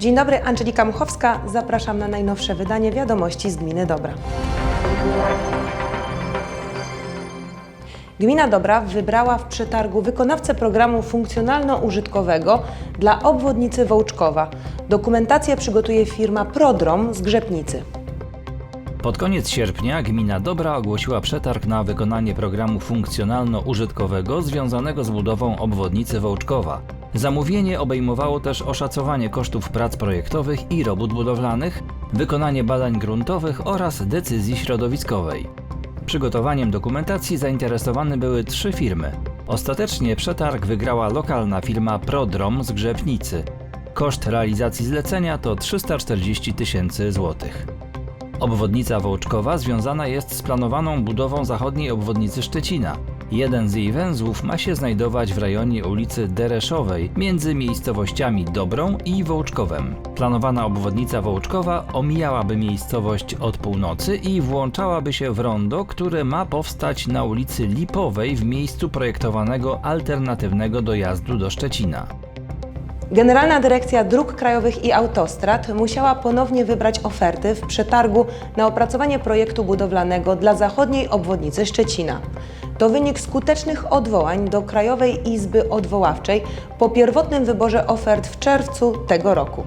Dzień dobry, Angelika Muchowska. Zapraszam na najnowsze wydanie wiadomości z Gminy Dobra. Gmina Dobra wybrała w przetargu wykonawcę programu funkcjonalno-użytkowego dla obwodnicy Wołczkowa. Dokumentację przygotuje firma Prodrom z Grzepnicy. Pod koniec sierpnia gmina Dobra ogłosiła przetarg na wykonanie programu funkcjonalno-użytkowego związanego z budową obwodnicy Wołczkowa. Zamówienie obejmowało też oszacowanie kosztów prac projektowych i robót budowlanych, wykonanie badań gruntowych oraz decyzji środowiskowej. Przygotowaniem dokumentacji zainteresowane były trzy firmy. Ostatecznie przetarg wygrała lokalna firma Prodrom z Grzepnicy. Koszt realizacji zlecenia to 340 tysięcy złotych. Obwodnica Wołczkowa związana jest z planowaną budową zachodniej obwodnicy Szczecina. Jeden z jej węzłów ma się znajdować w rejonie ulicy Dereszowej między miejscowościami Dobrą i Wołczkowem. Planowana obwodnica Wołczkowa omijałaby miejscowość od północy i włączałaby się w rondo, które ma powstać na ulicy Lipowej w miejscu projektowanego alternatywnego dojazdu do Szczecina. Generalna Dyrekcja Dróg Krajowych i Autostrad musiała ponownie wybrać oferty w przetargu na opracowanie projektu budowlanego dla zachodniej obwodnicy Szczecina. To wynik skutecznych odwołań do Krajowej Izby Odwoławczej po pierwotnym wyborze ofert w czerwcu tego roku.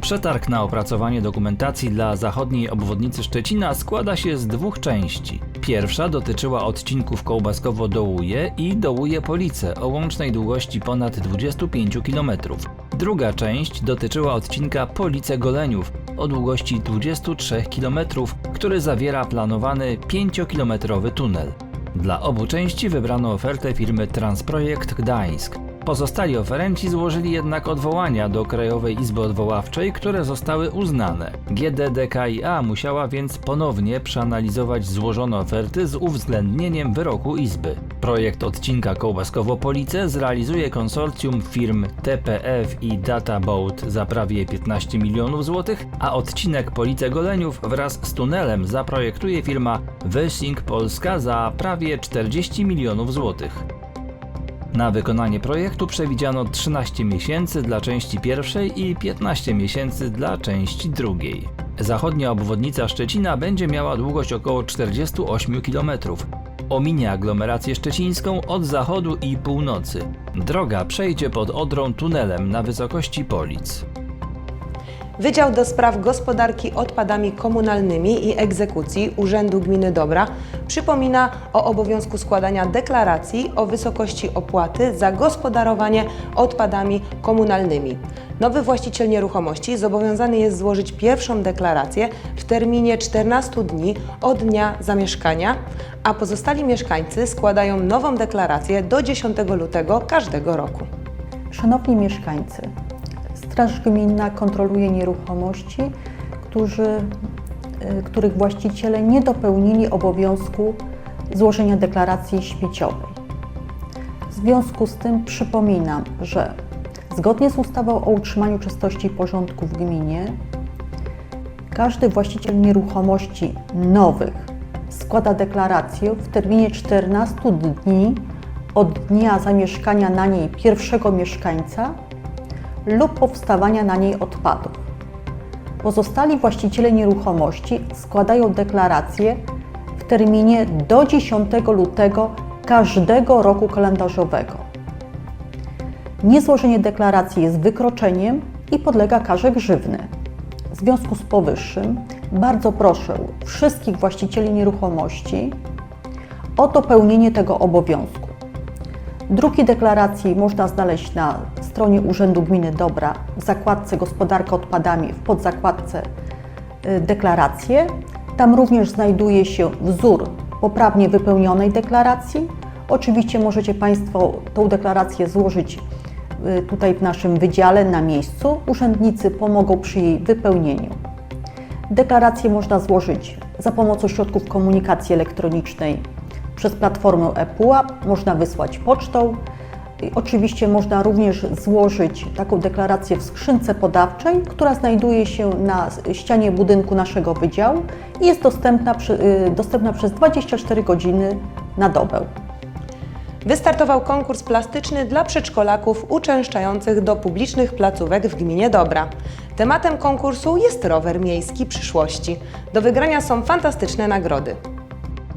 Przetarg na opracowanie dokumentacji dla zachodniej obwodnicy Szczecina składa się z dwóch części. Pierwsza dotyczyła odcinków Kołbaskowo-Dołuje i Dołuje-Police o łącznej długości ponad 25 km. Druga część dotyczyła odcinka Police-Goleniów o długości 23 km, który zawiera planowany 5-kilometrowy tunel. Dla obu części wybrano ofertę firmy Transprojekt Gdańsk. Pozostali oferenci złożyli jednak odwołania do Krajowej Izby Odwoławczej, które zostały uznane. GDDKiA musiała więc ponownie przeanalizować złożone oferty z uwzględnieniem wyroku Izby. Projekt odcinka Kołbaskowo-Police zrealizuje konsorcjum firm TPF i Databoat za prawie 15 milionów złotych, a odcinek Police-Goleniów wraz z tunelem zaprojektuje firma Wesing Polska za prawie 40 milionów złotych. Na wykonanie projektu przewidziano 13 miesięcy dla części pierwszej i 15 miesięcy dla części drugiej. Zachodnia obwodnica Szczecina będzie miała długość około 48 km. Ominie aglomerację szczecińską od zachodu i północy. Droga przejdzie pod Odrą tunelem na wysokości Polic. Wydział do Spraw Gospodarki Odpadami Komunalnymi i Egzekucji Urzędu Gminy Dobra przypomina o obowiązku składania deklaracji o wysokości opłaty za gospodarowanie odpadami komunalnymi. Nowy właściciel nieruchomości zobowiązany jest złożyć pierwszą deklarację w terminie 14 dni od dnia zamieszkania, a pozostali mieszkańcy składają nową deklarację do 10 lutego każdego roku. Szanowni mieszkańcy, Straż Gminna kontroluje nieruchomości, którzy, y, których właściciele nie dopełnili obowiązku złożenia deklaracji śmieciowej. W związku z tym przypominam, że zgodnie z ustawą o utrzymaniu czystości i porządku w gminie, każdy właściciel nieruchomości nowych składa deklarację w terminie 14 dni od dnia zamieszkania na niej pierwszego mieszkańca lub powstawania na niej odpadów. Pozostali właściciele nieruchomości składają deklaracje w terminie do 10 lutego każdego roku kalendarzowego. Niezłożenie deklaracji jest wykroczeniem i podlega karze grzywny. W związku z powyższym bardzo proszę wszystkich właścicieli nieruchomości o dopełnienie tego obowiązku. Druki deklaracji można znaleźć na stronie Urzędu Gminy Dobra w zakładce Gospodarka odpadami w podzakładce y, Deklaracje. Tam również znajduje się wzór poprawnie wypełnionej deklaracji. Oczywiście możecie Państwo tą deklarację złożyć y, tutaj w naszym wydziale na miejscu. Urzędnicy pomogą przy jej wypełnieniu. Deklarację można złożyć za pomocą środków komunikacji elektronicznej przez platformę ePUAP, można wysłać pocztą. Oczywiście można również złożyć taką deklarację w skrzynce podawczej, która znajduje się na ścianie budynku naszego wydziału i jest dostępna, y, dostępna przez 24 godziny na dobę. Wystartował konkurs plastyczny dla przedszkolaków uczęszczających do publicznych placówek w gminie Dobra. Tematem konkursu jest rower miejski przyszłości. Do wygrania są fantastyczne nagrody.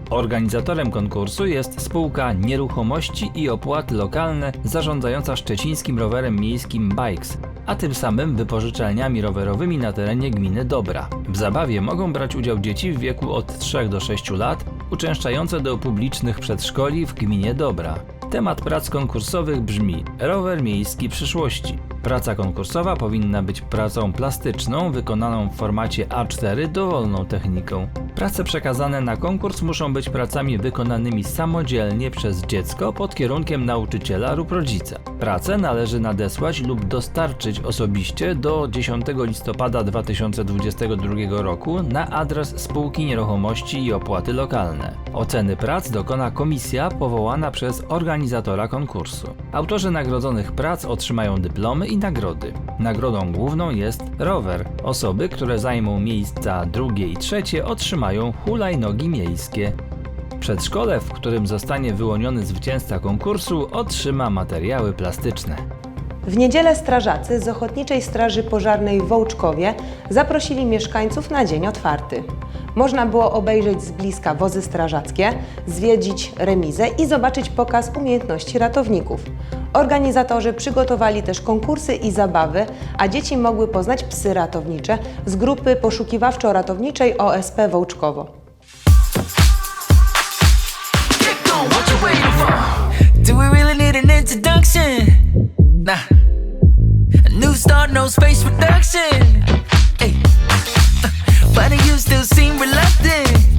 Organizatorem konkursu jest spółka Nieruchomości i Opłaty Lokalne zarządzająca szczecińskim rowerem miejskim Bikes, a tym samym wypożyczalniami rowerowymi na terenie gminy Dobra. W zabawie mogą brać udział dzieci w wieku od 3 do 6 lat, uczęszczające do publicznych przedszkoli w gminie Dobra. Temat prac konkursowych brzmi Rower miejski przyszłości. Praca konkursowa powinna być pracą plastyczną, wykonaną w formacie A4 dowolną techniką. Prace przekazane na konkurs muszą być pracami wykonanymi samodzielnie przez dziecko pod kierunkiem nauczyciela lub rodzica. Pracę należy nadesłać lub dostarczyć osobiście do 10 listopada 2022 roku na adres spółki nieruchomości i opłaty lokalne. Oceny prac dokona komisja powołana przez organizatora konkursu. Autorzy nagrodzonych prac otrzymają dyplomy i nagrody. Nagrodą główną jest rower. Osoby, które zajmą miejsca drugie i trzecie otrzymają hulajnogi miejskie. Przedszkole, w którym zostanie wyłoniony zwycięzca konkursu, otrzyma materiały plastyczne. W niedzielę strażacy z Ochotniczej Straży Pożarnej w Wołczkowie zaprosili mieszkańców na dzień otwarty. Można było obejrzeć z bliska wozy strażackie, zwiedzić remizę i zobaczyć pokaz umiejętności ratowników. Organizatorzy przygotowali też konkursy i zabawy, a dzieci mogły poznać psy ratownicze z grupy poszukiwawczo-ratowniczej OSP Wołczkowo. Do we really need an introduction? Nah. A new start, no space reduction. Hey. Why you still seem reluctant?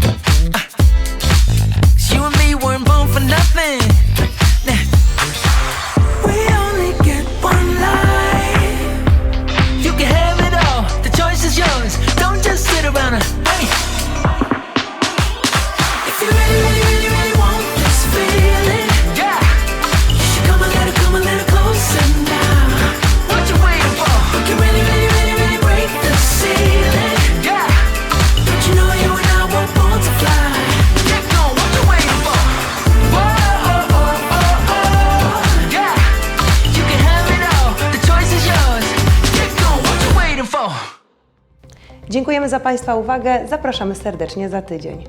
Dziękujemy za Państwa uwagę, zapraszamy serdecznie za tydzień.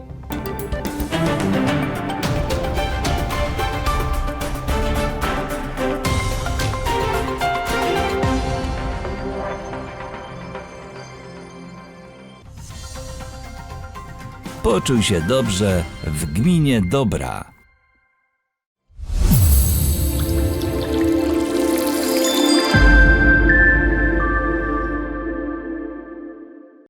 Poczuj się dobrze w gminie Dobra.